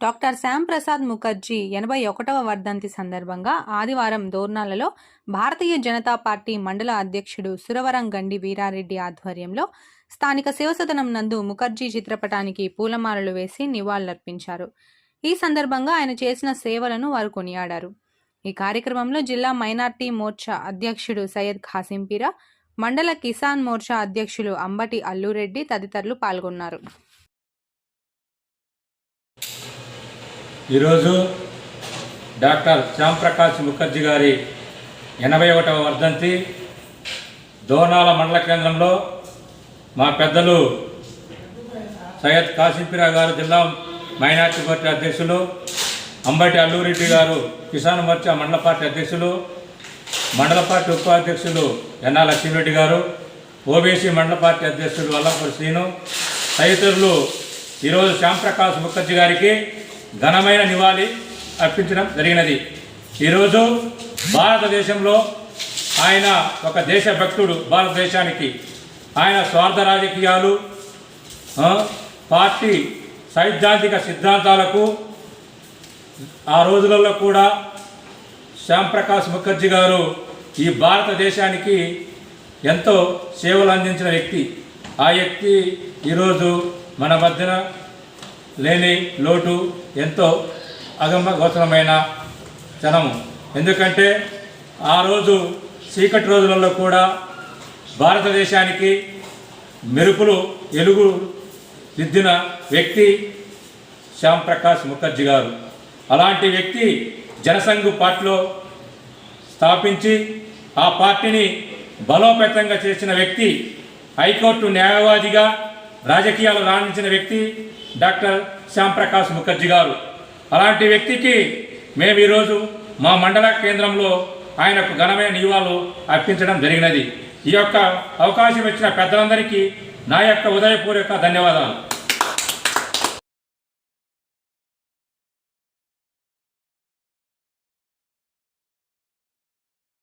Doctor Shyam Prasad Mukherjee ఎనభై ఒకటవ వర్ధంతి సందర్భంగా ఆదివారం దోర్నాలలో భారతీయ జనతా పార్టీ మండల అధ్యక్షుడు సురవరం గండి వీరారెడ్డి ఆధ్వర్యంలో స్థానిక శివసదనం నందు ముఖర్జీ చిత్రపటానికి పూలమాలలు వేసి నివాళులర్పించారు. ఈ సందర్భంగా ఆయన చేసిన సేవలను వారు కొనియాడారు. ఈ కార్యక్రమంలో జిల్లా మైనార్టీ మోర్చా అధ్యక్షుడు సయ్యద్ ఖాసింపీరా మండల కిసాన్ మోర్చా అధ్యక్షులు అంబటి అల్లురెడ్డి తదితరులు పాల్గొన్నారు. ఈరోజు డాక్టర్ శ్యాంప్రకాష్ ముఖర్జీ గారి ఎనభై ఒకటవ వర్ధంతి. దోనాల మండల కేంద్రంలో మా పెద్దలు సయ్యద్ కాసింపిరా గారు జిల్లా మైనార్టీ పార్టీ అధ్యక్షులు అంబటి అల్లూరెడ్డి గారు కిసాన్ మోర్చా మండల పార్టీ అధ్యక్షులు మండల పార్టీ ఉపాధ్యక్షులు ఎన్నా లక్ష్మీరెడ్డి గారు ఓబీసీ మండల పార్టీ అధ్యక్షులు వల్లపూరి శ్రీను తదితరులు ఈరోజు శ్యాంప్రకాష్ ముఖర్జీ గారికి ఘనమైన నివాళి అర్పించడం జరిగినది. ఈరోజు భారతదేశంలో ఆయన ఒక దేశభక్తుడు భారతదేశానికి. ఆయన స్వార్థ రాజకీయాలు పార్టీ సైద్ధాంతిక సిద్ధాంతాలకు ఆ రోజులలో కూడా శ్యాంప్రకాష్ ముఖర్జీ గారు ఈ భారతదేశానికి ఎంతో సేవలు అందించిన వ్యక్తి. ఆ వ్యక్తి ఈరోజు మన మధ్యన లేని లోటు ఎంతో అగమ గోచరమైన జనము ఎందుకంటే ఆ రోజు చీకటి రోజులలో కూడా భారతదేశానికి మెరుపులు ఎలుగు దిద్దిన వ్యక్తి శ్యామ్ ప్రకాష్ ముఖర్జీ గారు. అలాంటి వ్యక్తి జనసంఘ్ పార్టీలో స్థాపించి ఆ పార్టీని బలోపేతంగా చేసిన వ్యక్తి హైకోర్టు న్యాయవాదిగా రాజకీయాలు రాణించిన వ్యక్తి డాక్టర్ శ్యాంప్రకాష్ ముఖర్జీ గారు. అలాంటి వ్యక్తికి మేము ఈరోజు మా మండల కేంద్రంలో ఆయనకు ఘనమైన నివాళులు అర్పించడం జరిగినది. ఈ యొక్క అవకాశం ఇచ్చిన పెద్దలందరికీ నా యొక్క ఉదయపూర్వక ధన్యవాదాలు.